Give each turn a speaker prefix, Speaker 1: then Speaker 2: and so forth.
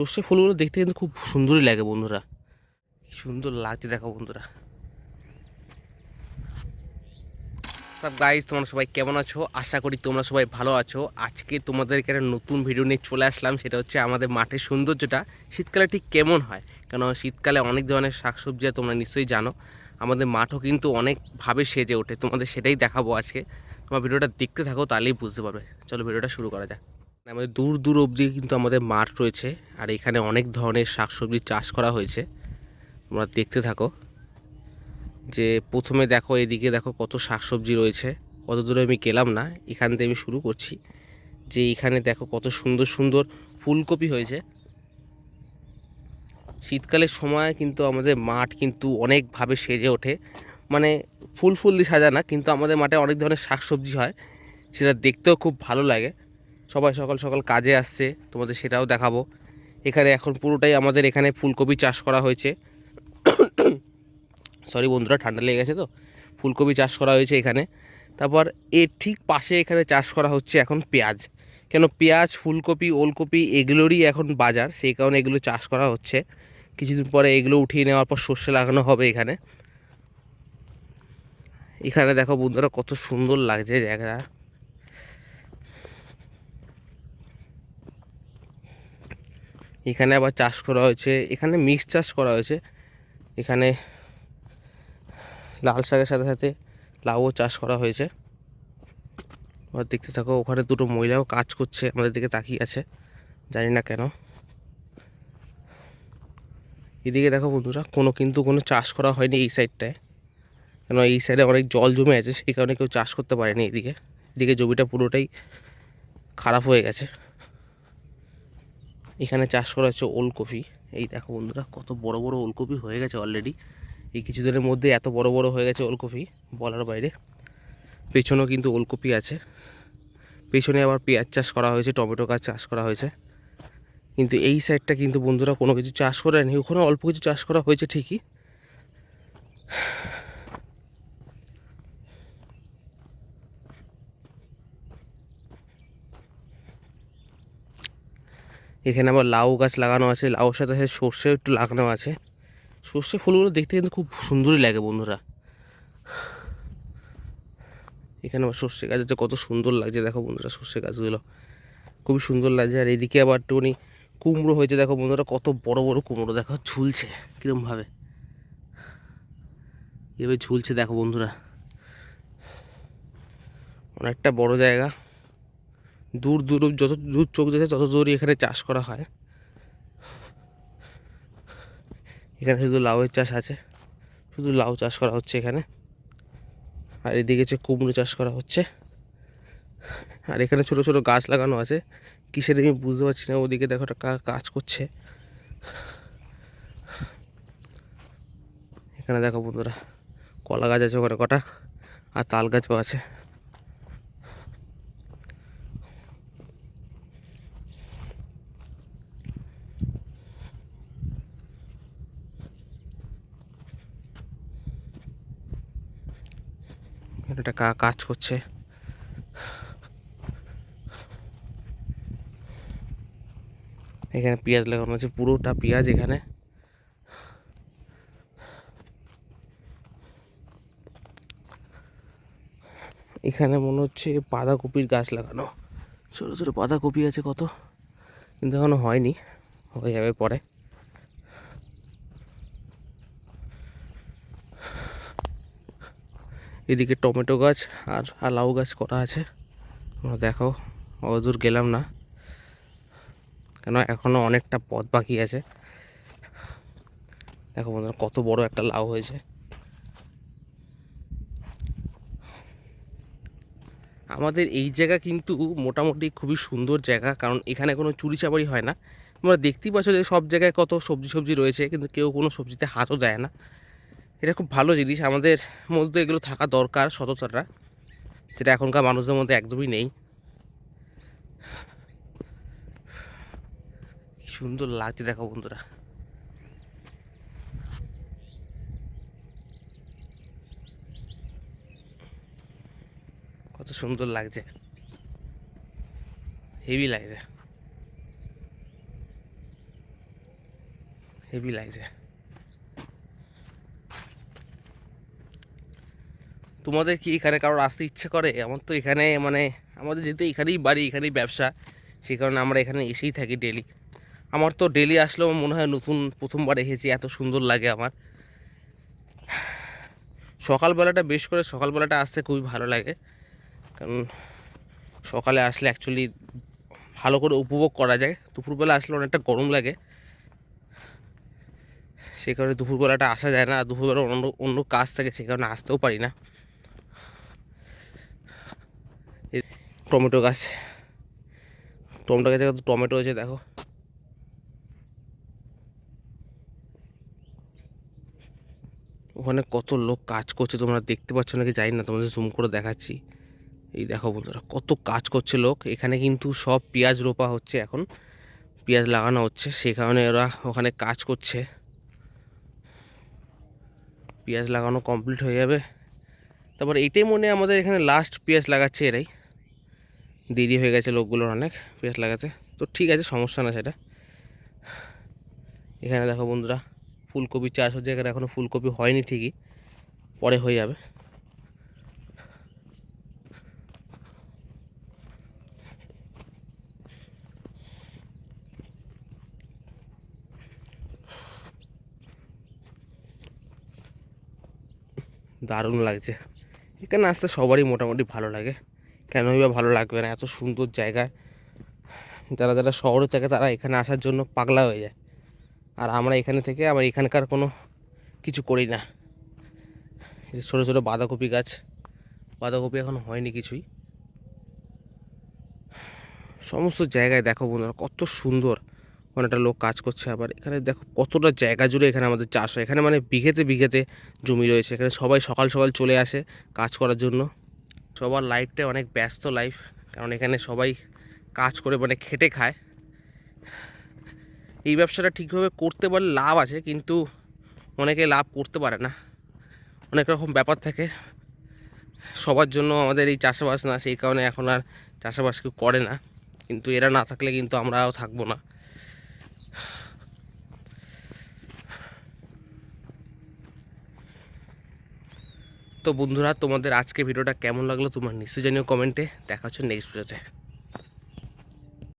Speaker 1: সর্ষে ফুলগুলো দেখতে কিন্তু খুব সুন্দরই লাগে বন্ধুরা। সুন্দর লাগছে দেখো বন্ধুরা। সব গাইজ তোমরা সবাই কেমন আছো? আশা করি তোমরা সবাই ভালো আছো। আজকে তোমাদেরকে একটা নতুন ভিডিও নিয়ে চলে আসলাম। সেটা হচ্ছে আমাদের মাঠের সৌন্দর্যটা শীতকালে ঠিক কেমন হয়? কেন শীতকালে অনেক ধরনের শাকসবজি তোমরা নিশ্চয়ই জানো। আমাদের মাঠও কিন্তু অনেকভাবে সেজে ওঠে। তোমাদের সেটাই দেখাবো আজকে। তোমার ভিডিওটা দেখতে থাকো, তাহলেই বুঝতে পারবে। চলো ভিডিওটা শুরু করা যাক। আমাদের দূর দূর অবধি কিন্তু আমাদের মাঠ রয়েছে আর এখানে অনেক ধরনের শাকসবজি চাষ করা হয়েছে। তোমরা দেখতে থাকো যে প্রথমে দেখো এদিকে দেখো কত শাকসবজি রয়েছে। কত দূরে আমি গেলাম না, এখান থেকে আমি শুরু করছি যে এখানে দেখো কত সুন্দর সুন্দর ফুলকপি হয়েছে। শীতকালের সময় কিন্তু আমাদের মাঠ কিন্তু অনেকভাবে সেজে ওঠে। মানে ফুল ফুল দিয়ে সাজানা কিন্তু আমাদের মাঠে অনেক ধরনের শাকসবজি হয়, সেটা দেখতেও খুব ভালো লাগে। সবাই সকাল সকাল কাজে আসছে, তোমাদের সেটাও দেখাবো। এখানে এখন পুরোটাই আমাদের এখানে ফুলকপি চাষ করা হয়েছে। সরি বন্ধুরা, ঠান্ডা লেগে গেছে তো? ফুলকপি চাষ করা হয়েছে এখানে। তারপর এর ঠিক পাশে এখানে চাষ করা হচ্ছে এখন পেঁয়াজ। কেন পেঁয়াজ, ফুলকপি, ওলকপি এগুলোরই এখন বাজার, সেই কারণে এগুলো চাষ করা হচ্ছে। কিছুদিন পরে এগুলো উঠিয়ে নেওয়ার পর সর্ষে লাগানো হবে এখানে। এখানে দেখো বন্ধুরা, কত সুন্দর লাগছে জায়গাটা। এখানে আবার চাষ করা হয়েছে, এখানে মিক্স চাষ করা হয়েছে। এখানে লাল শাকের সাথে সাথে লাউও চাষ করা হয়েছে। এবার দেখতে থাকো, ওখানে দুটো মহিলাও কাজ করছে, আমাদের দিকে তাকিয়ে আছে, জানি না কেন। এদিকে দেখো বন্ধুরা, কোনো কিন্তু কোনো চাষ করা হয়নি এই সাইডটায় কেন এই সাইডে অনেক জল জমে আছে, সেই কারণে কেউ চাষ করতে পারেনি এদিকে। এদিকে জমিটা পুরোটাই খারাপ হয়ে গেছে। এখানে চাষ করা হচ্ছে ওলকপি। এই দেখো বন্ধুরা, কত বড় বড় ওলকপি হয়ে গেছে অলরেডি এই কিছুদিনের মধ্যে এত বড় বড় হয়ে গেছে ওলকপি, বলার বাইরে। পেছনেও কিন্তু ওলকপি আছে। পেছনে আবার পেঁয়াজ চাষ করা হয়েছে, টমেটো গাছ চাষ করা হয়েছে। কিন্তু এই সাইডটা কিন্তু বন্ধুরা কোনো কিছু চাষ করেনি, ওখানে অল্প কিছু চাষ করা হয়েছে ঠিকই। এখানে আবার লাউ গাছ লাগানো আছে, লাউর সাথে সাথে সর্ষে একটু লাগানো আছে। সর্ষে ফুলগুলো দেখতে কিন্তু খুব সুন্দরই লাগে বন্ধুরা। এখানে আবার সর্ষে গাছ আছে, কত সুন্দর লাগছে, দেখো বন্ধুরা সর্ষে গাছগুলো। খুবই সুন্দর লাগছে, আর এদিকে আবার একটুখানি কুমড়ো হয়েছে, দেখো বন্ধুরা কত বড় বড় কুমড়ো, দেখো ঝুলছে কীরমভাবে। এভাবে ঝুলছে, দেখো বন্ধুরা। অনেকটা বড় জায়গা। দূর দূর যত দূর চোখ যাচ্ছে, তত দূরই এখানে চাষ করা হয়। এখানে শুধু লাউয়ের চাষ আছে। শুধু লাউ চাষ করা হচ্ছে এখানে। আর এদিকে হচ্ছে কুমড়ো চাষ করা হচ্ছে। আর এখানে ছোট ছোট গাছ লাগানো আছে। কিসের আমি বুঝতে পারছি না, ওদিকে দেখো একটা কাজ করছে। এখানে দেখো বন্ধুরা, কলা গাছ আছে ওখানে কটা, আর তাল গাছও আছে। কা- কাজ করছে। এখানে পেঁয়াজ লাগানো আছে, পুরোটা পেঁয়াজ এখানে। এখানে মনে হচ্ছে বাঁধাকপির গাছ লাগানো। ছোটো ছোটো বাঁধাকপি আছে কত, কিন্তু এখনও হয়নি, হয়ে যাবে পরে। এদিকে টমেটো গাছ আর আর লাউ গাছ করা আছে। দেখো, অদূর গেলাম না। কেন এখনও অনেকটা পথ বাকি আছে। দেখো বন্ধুরা, কত বড় একটা লাউ হয়েছে। আমাদের এই জায়গা কিন্তু মোটামুটি খুবই সুন্দর জায়গা, কারণ এখানে কোনো চুরি চামারি হয় না। তোমরা দেখতেই পাচ্ছ যে সব জায়গায় কত সবজি সবজি রয়েছে, কিন্তু কেউ কোনো সবজিতে হাতও দেয় না। এটা খুব ভালো জিনিস। আমাদের মধ্যে এগুলো থাকা দরকার সততাটা, যেটা এখনকার মানুষদের মধ্যে একদমই নেই। সুন্দর লাগছে দেখো বন্ধুরা। কত সুন্দর লাগছে। হেভি লাগছে। হেভি লাগছে। তোমাদের কি এখানে কারোর আসতে ইচ্ছে করে? আমার তো এখানে মানে আমাদের যেহেতু এখানেই বাড়ি, এখানেই ব্যবসা, সেই কারণে আমরা এখানে এসেই থাকি ডেলি আমার তো ডেলি আসলেও মনে হয় নতুন প্রথমবার এসেছি, এত সুন্দর লাগে আমার। সকালবেলাটা বেশ করে, সকালবেলাটা আসতে খুবই ভালো লাগে। কারণ সকালে আসলে অ্যাকচুয়ালি ভালো করে উপভোগ করা যায়। দুপুরবেলা আসলে অনেকটা গরম লাগে। সেই কারণে দুপুরবেলাটা আসা যায় না আর দুপুরবেলা অন্য অন্য কাজ থাকে, সেই কারণে আসতেও পারি না। টমেটো গাছ। টমেটো গাছে কত টমেটো আছে দেখো। ওখানে কত লোক কাজ করছে, তোমরা দেখতে পাচ্ছ নাকি? জানি না, তোমাদের জুম করে দেখাচ্ছি। এই দেখো বন্ধুরা, কত কাজ করছে লোক। এখানে কিন্তু সব পেঁয়াজ রোপা হচ্ছে এখন। পেঁয়াজ লাগানো হচ্ছে, সেই কারণে ওরা ওখানে কাজ করছে। পেঁয়াজ লাগানো কমপ্লিট হয়ে যাবে। তারপর এটাই মনে আমাদের এখানে লাস্ট পেঁয়াজ লাগাচ্ছে এরাই। দেরি হয়ে গেছে লোকগুলোর অনেক, পেঁয়াজ লাগাতে। তো ঠিক আছে, সমস্যা না সেটা। এখানে দেখো বন্ধুরা, ফুলকপি চাষ হচ্ছে, এখানে এখনও ফুলকপি হয়নি ঠিকই, পরে হয়ে যাবে। দারুণ লাগছে। এখানে আসতে সবারই মোটামুটি ভালো লাগে। কেনই বা ভালো লাগবে না? এত সুন্দর জায়গায় যারা যারা শহরে থাকে, তারা এখানে আসার জন্য পাগলা হয়ে যায়। আর আমরা এখানে থেকে আবার এখানকার কোনো কিছু করি না। ছোটো ছোটো বাঁধাকপি গাছ। বাঁধাকপি এখন হয়নি কিছুই। সমস্ত জায়গায় দেখো বন্ধুরা, কত সুন্দর অনেকটা লোক কাজ করছে আবার। এখানে দেখো কতটা জায়গা জুড়ে এখানে আমাদের চাষ হয়। এখানে মানে বিঘেতে বিঘেতে জমি রয়েছে। এখানে সবাই সকাল সকাল চলে আসে কাজ করার জন্য। সবার লাইফটাই অনেক ব্যস্ত লাইফ কারণ এখানে সবাই কাজ করে মানে খেটে খায়। এই ব্যবসাটা ঠিকভাবে করতে পারলে লাভ আছে, কিন্তু অনেকে লাভ করতে পারে না। অনেক রকম ব্যাপার থাকে। সবার জন্য আমাদের এই চাষাবাস না, সেই কারণে এখন আর চাষাবাস কেউ করে না। কিন্তু এরা না থাকলে কিন্তু আমরাও থাকব না। তো বন্ধুরা, তোমাদের আজকে ভিডিওটা কেমন লাগল তোমার নিশ্চয়ই জানিও কমেন্টে। দেখা হচ্ছে নেক্সট ভিডিওতে